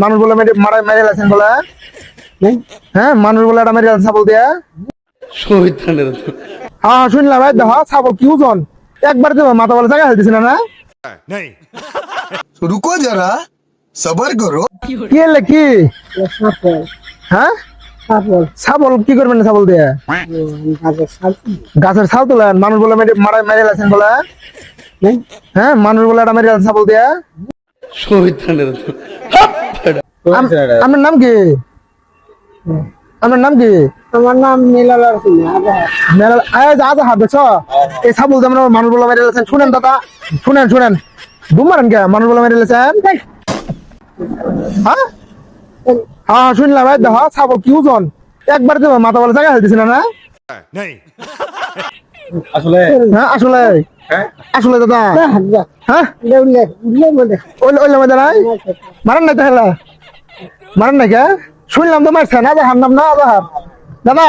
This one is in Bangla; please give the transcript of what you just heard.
মানুষ বলে মারা মেরে লাইছেন বলে হ্যাঁ? হ্যাঁ? মানুষ বলে এটা মেরে লাইছেন ছাগল হ্যাঁ, হ্যাঁ শুনলাম ভাই দেখো হ্যাঁ, ছাগল কি ওজন? একবার তো মাথা বলে জায়গা হেলতেছি না রুকো যারা সবার করো। কি হলে কি? হ্যাঁ? ছাগল। কি করবেন ছাগল দিয়ে? গাছের ছাল তোলেন মানুষ বলে মারা মেরে লাইছেন বলে হ্যাঁ? মানুষ বলে এটা মেরে লাইছেন ছাগল দিয়া। আম- আপনার নাম কি? আপনার নাম কি? আমার নাম নীলাল মেলা এই যা যা হাত এই আমরা মানুষ বলে মেরে গেছেন শুনেন দাদা শুনেন শুনেন। মারেন কে? মানুষ বলে মেরে গেছেন হ্যাঁ? হ্যাঁ শুনলাম ভাই দেখো ছাগল কি ওজন? একবার তো মাথা বলে জায়গা হেলতেছিল না আসলে হ্যাঁ আসলে আসলে দাদা হ্যাঁ ওই ওই মধ্যে নাই মারেন নাই তাহলে মারেন নাই কে শুনলাম তো মারছেন আজাহার নাম না আজাহার দাদা